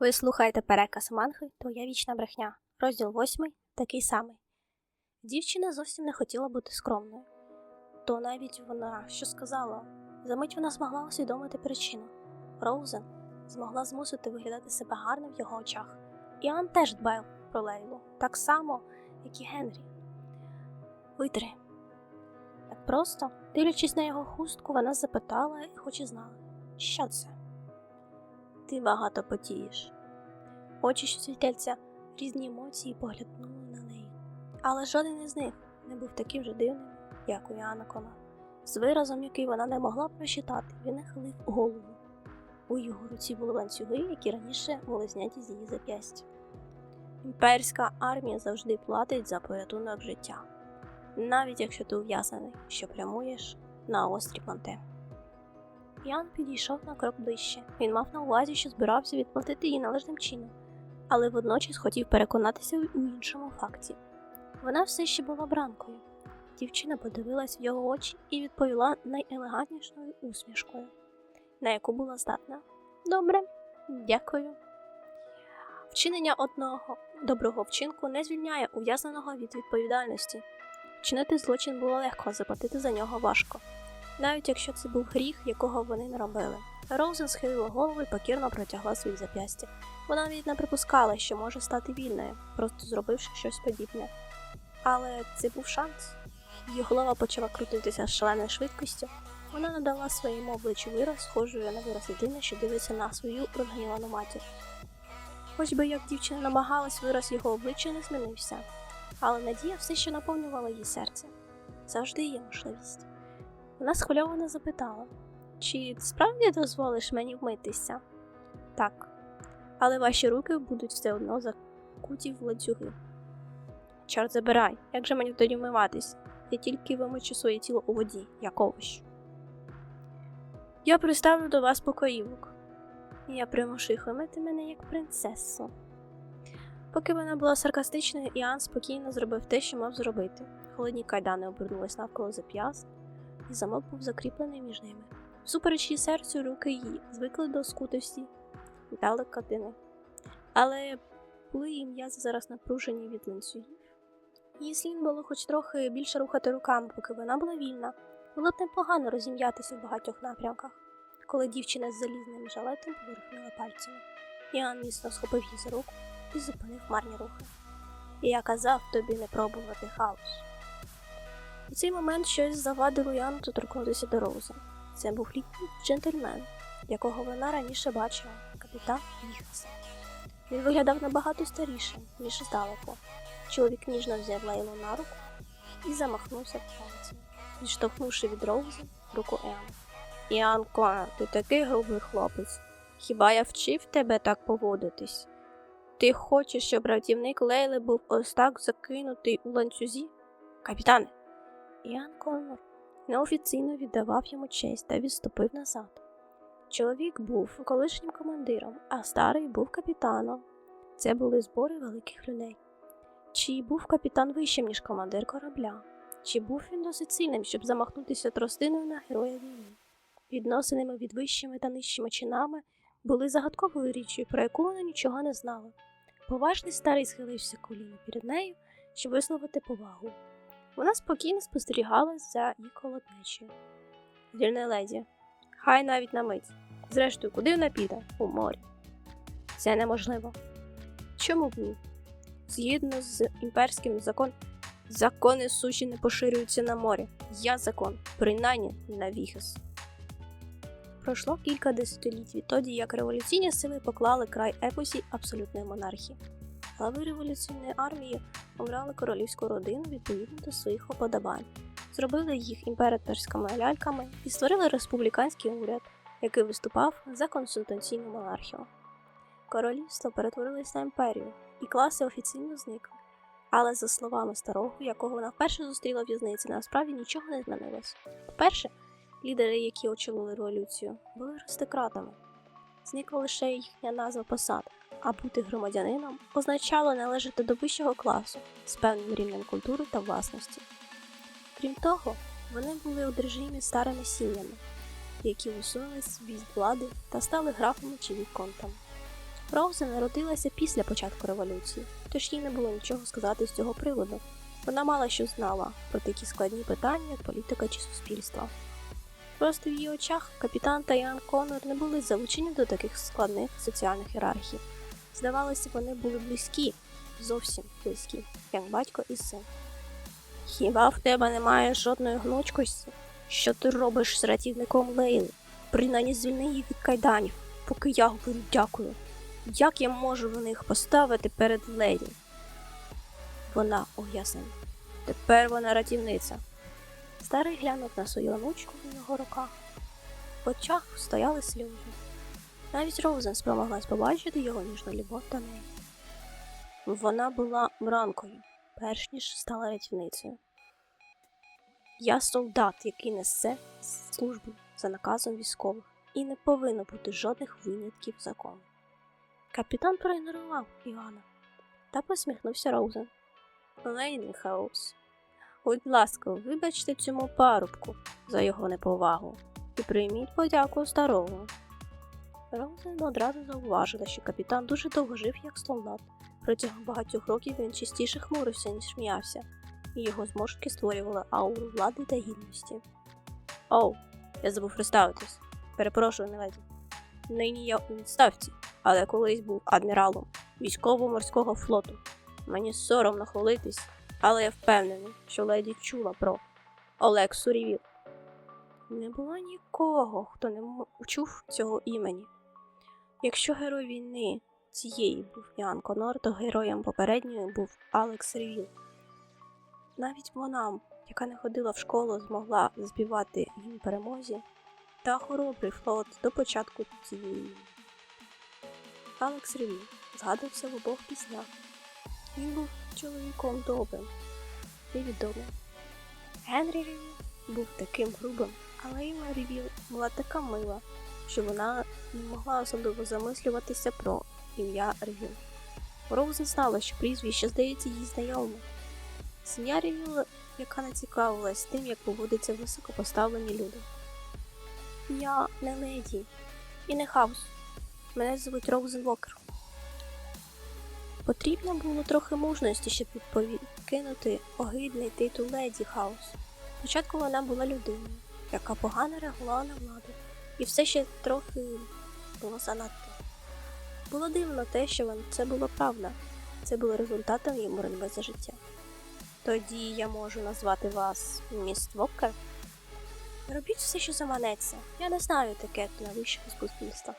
Ви слухаєте переказ манхи Твоя вічна брехня. Розділ восьмий такий самий. Дівчина зовсім не хотіла бути скромною. То навіть вона що сказала, замить вона змогла усвідомити причину. Роузен змогла змусити виглядати себе гарно в його очах. Іоанн теж дбав про Лейлу, так само, як і Генрі. Витри. Так просто, дивлячись на його хустку, вона запитала і хоч і знала, що це. Ти багато потієш. Очі, що світяться, різні емоції поглянули на неї. Але жоден із них не був таким же дивним, як у Іоанна Кона. З виразом, який вона не могла прочитати, він нахилив голову. У його руці були ланцюги, які раніше були зняті з її зап'ястя. Імперська армія завжди платить за порятунок життя, навіть якщо ти ув'язнений, що прямуєш на острів Монте. Ян підійшов на крок ближче. Він мав на увазі, що збирався відплатити її належним чином, але водночас хотів переконатися у іншому факті. Вона все ще була бранкою. Дівчина подивилась в його очі і відповіла найелегантнішою усмішкою, на яку була здатна. Добре, дякую. Вчинення одного доброго вчинку не звільняє ув'язненого від відповідальності. Вчинити злочин було легко, заплатити за нього важко навіть якщо це був гріх, якого вони не робили. Роузен схилила голову і покірно протягла свої зап'ястя. Вона навіть не припускала, що може стати вільною, просто зробивши щось подібне. Але це був шанс. Її голова почала крутитися з шаленою швидкістю. Вона надала своєму обличчю вираз, схожою на вираз дитини, що дивиться на свою розгнівану матір. Хоч би як дівчина намагалась, вираз його обличчя не змінився, але надія все ще наповнювала її серце. Завжди є можливість. Вона схвильовано запитала, чи справді дозволиш мені вмитися? Так, але ваші руки будуть все одно закуті в ланцюги. Чорт забирай, як же мені тоді вмиватись? Я тільки вимочу своє тіло у воді, як овощ. Я приставлю до вас покоївок. Я примушу їх вимити мене як принцесу. Поки вона була саркастичною, Іоанн спокійно зробив те, що мав зробити. Холодні кайдани обернулись навколо зап'яст, і замок був закріплений між ними. Всупереч її серцю, руки її звикли до скутості і дали катини. Але були її м'язи зараз напружені від ланцюгів. Її слід було хоч трохи більше рухати руками, поки вона була вільна. Було б непогано розім'ятися в багатьох напрямках, коли дівчина з залізним жалетом поверхнула пальцями. Іоанн міцно схопив її за руку і зупинив марні рухи. І я казав тобі не пробувати хаос. У цей момент щось завадило Яну доторкнутися до Роуза. Це був літній джентльмен, якого вона раніше бачила, капітан Віхас. Він виглядав набагато старішим, ніж здалеку. Чоловік ніжно взяв Лейлу на руку і замахнувся пальцем, відштовхнувши від Роуза руку Еан. Іан Кона, ти такий грубий хлопець. Хіба я вчив тебе так поводитись? Ти хочеш, щоб братівник Лейли був ось так закинутий у ланцюзі? Капітане, Іан Коннор неофіційно віддавав йому честь та відступив назад. Чоловік був колишнім командиром, а старий був капітаном. Це були збори великих людей. Чи був капітан вищим, ніж командир корабля? Чи був він досить сильним, щоб замахнутися тростиною на героя війни? Відносинами від вищими та нижчими чинами були загадковою річчю, про яку вона нічого не знала. Поважний старий схилився коліно перед нею, щоб висловити повагу. Вона спокійно спостерігала за її колотнечею. Вільна леді, хай навіть на мить. Зрештою, куди вона піде? У морі. Це неможливо. Чому б ні? Згідно з імперським законом, закони суші не поширюються на морі. Я закон, принаймні на Віхес. Пройшло кілька десятиліть відтоді, як революційні сили поклали край епосі абсолютної монархії. Глави революційної армії обрали королівську родину відповідно до своїх оподобань, зробили їх імператорськими ляльками і створили республіканський уряд, який виступав за консультаційну монархію. Королівство перетворилось на імперію, і класи офіційно зникли. Але, за словами старого, якого вона вперше зустріла в в'язниці, насправді нічого не змінилось. По-перше, лідери, які очолили революцію, були аристократами. Зникла лише їхня назва посад а бути громадянином означало належати до вищого класу з певним рівнем культури та власності. Крім того, вони були одержимі старими сім'ями, які усунулись від влади та стали графами чи віконтами. Роуза народилася після початку революції, тож їй не було нічого сказати з цього приводу. Вона мало що знала про такі складні питання, політика чи суспільство. Просто в її очах капітан та Ян Коннор не були залучені до таких складних соціальних ієрархій. Здавалося, вони були близькі, зовсім близькі, як батько і син. Хіба в тебе немає жодної гнучкості? Що ти робиш з рятівником Лейли? Принаймні звільни її від кайданів, поки я говорю дякую. Як я можу в них поставити перед леді? Вона ув'язнена. Тепер вона рятівниця. Старий глянув на свою онучку в його руках. В очах стояли сльози. Навіть Роузен спромоглась побачити його ніжну любов до неї. Вона була мранкою, перш ніж стала рятівницею. Я солдат, який несе службу за наказом військових, і не повинно бути жодних винятків закону. Капітан проігнорував Івана та посміхнувся Роузен. Лейнхаус, будь ласка, вибачте цьому парубку за його неповагу і прийміть подяку старого. Роузен одразу зауважила, що капітан дуже довго жив як солдат. Протягом багатьох років він частіше хмурився, ніж сміявся, і його зморшки створювали ауру влади та гідності. Оу, я забув представитись. Перепрошую, неледі. Нині я у відставці, але колись був адміралом військово-морського флоту. Мені соромно хвалитись, але я впевнений, що леді чула про Олексу Рівіл. Не було нікого, хто не чув цього імені. Якщо герой війни цієї був Ян Конор, то героєм попередньої був Алекс Рівіл. Навіть вона, яка не ходила в школу, змогла збивати їм перемозі та хоробрий флот до початку цієї війни. Алекс Рівіл згадувався в обох піснях. Він був чоловіком добрим і відомим. Генрі Рівіл був таким грубим, але Іва Рівіл була така мила, що вона не могла особливо замислюватися про ім'я Рівіл. Роузен знала, що прізвище здається їй знайомим. Сім'я Рівіл, яка не цікавилась тим, як поводяться високопоставлені люди. Я не леді і не хаус. Мене звуть Роузен Вокер. Потрібно було трохи мужності, щоб відповідкинути огидний титул леді Хаус. Спочатку вона була людиною, яка погано реагувала на владу, і все ще трохи було занадто. Було дивно те, що це була правда, це було результатом її боротьби за життя. Тоді я можу назвати вас міс Вокер. Робіть все, що заманеться. Я не знаю таке на вищого суспільства.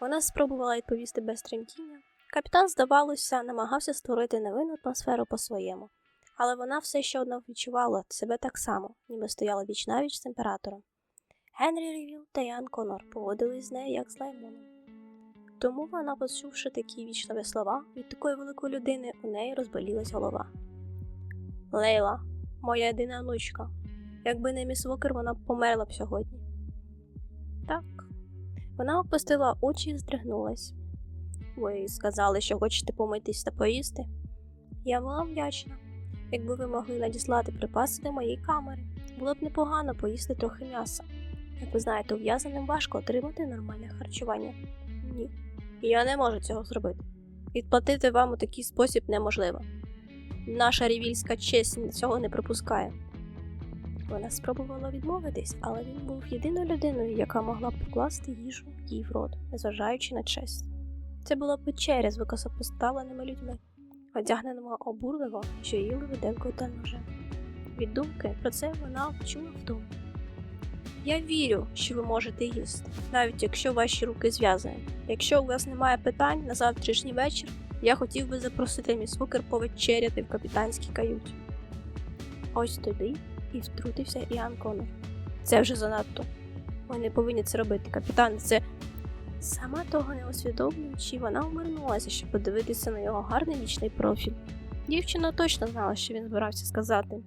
Вона спробувала відповісти без тремтіння. Капітан, здавалося, намагався створити невинну атмосферу по-своєму, але вона все ще одно відчувала себе так само, ніби стояла віч навіч з імператором. Генрі Рівіл та Ян Конор поводились з нею як з лаймоном. Тому вона, почувши такі вічливі слова, від такої великої людини у неї розболілась голова. Лейла, моя єдина онучка. Якби не міс Вокер, вона померла б сьогодні. Так. Вона опустила очі і здригнулась. Ви сказали, що хочете помитись та поїсти? Я вам вдячна. Якби ви могли надіслати припаси до моєї камери, було б непогано поїсти трохи м'яса. Як ви знаєте, ув'язаним важко отримати нормальне харчування. Ні. Я не можу цього зробити. Відплатити вам у такий спосіб неможливо. Наша рівільська честь цього не припускає. Вона спробувала відмовитись, але він був єдиною людиною, яка могла б покласти їжу їй в рот, незважаючи на честь. Це була печеря з високопоставленими людьми, одягненими обурливо, що їли виделкою та ножем. Від думки про це вона чула вдома. Я вірю, що ви можете їсти, навіть якщо ваші руки зв'язані. Якщо у вас немає питань на завтрашній вечір, я хотів би запросити міс Вукер повечеряти в капітанській каюті. Ось тоді і втрутився Іан Конор. Це вже занадто. Ви не повинні це робити, капітан. Це сама того не усвідомлюючи, вона обернулася, щоб подивитися на його гарний вічний профіль. Дівчина точно знала, що він збирався сказати.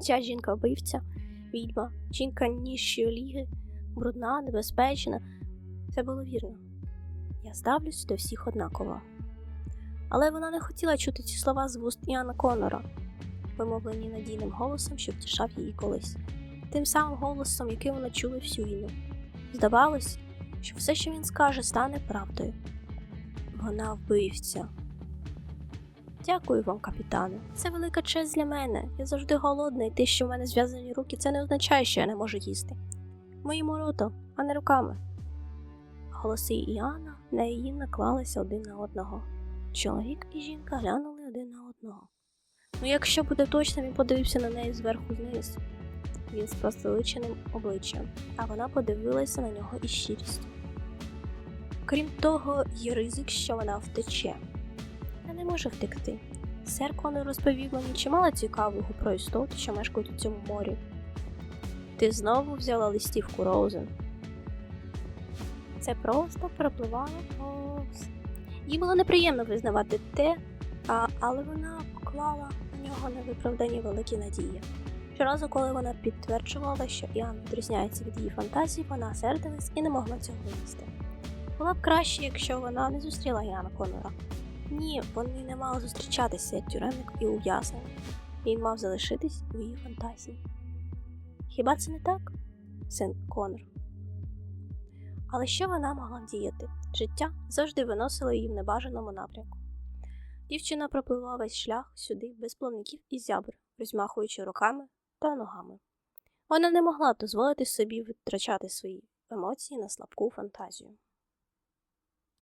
Ця жінка вбивця, відьма, жінка ніжчої ліги, брудна, небезпечна. Це було вірно. Я ставлюсь до всіх однаково. Але вона не хотіла чути ці слова з вуст Іана Конора, вимовлені надійним голосом, що втішав її колись, тим самим голосом, яким вона чула всю війну. Здавалось, що все, що він скаже, стане правдою. Вона вбивця. Дякую вам, капітане. Це велика честь для мене. Я завжди голодний, і те, що в мене зв'язані руки, це не означає, що я не можу їсти. Моїм ротом, а не руками. Голоси Іана на її наклалися один на одного. Чоловік і жінка глянули один на одного. Ну, якщо буде точно, він подивився на неї зверху вниз. Він з простоличеним обличчям, а вона подивилася на нього із щирістю. Крім того, є ризик, що вона втече. Я не можу втекти. Сер Конор розповів мені чимало цікавого про істоти, що мешкають у цьому морі. Ти знову взяла листівку Роузен. Це просто пропливало повз. Їй було неприємно визнавати те, а, але вона поклала на нього невиправдані великі надії. Щоразу, коли вона підтверджувала, що Іоанн відрізняється від її фантазій, вона сердилась і не могла цього винести. Було б краще, якщо вона не зустріла Яна Конора. Ні, вони не мали зустрічатися як тюремник і ув'язнений. Він мав залишитись у її фантазії. Хіба це не так, син Конор? Але що вона могла вдіяти? Життя завжди виносило її в небажаному напрямку. Дівчина пропливла весь шлях сюди без плавників і зябр, розмахуючи руками та ногами. Вона не могла дозволити собі витрачати свої емоції на слабку фантазію.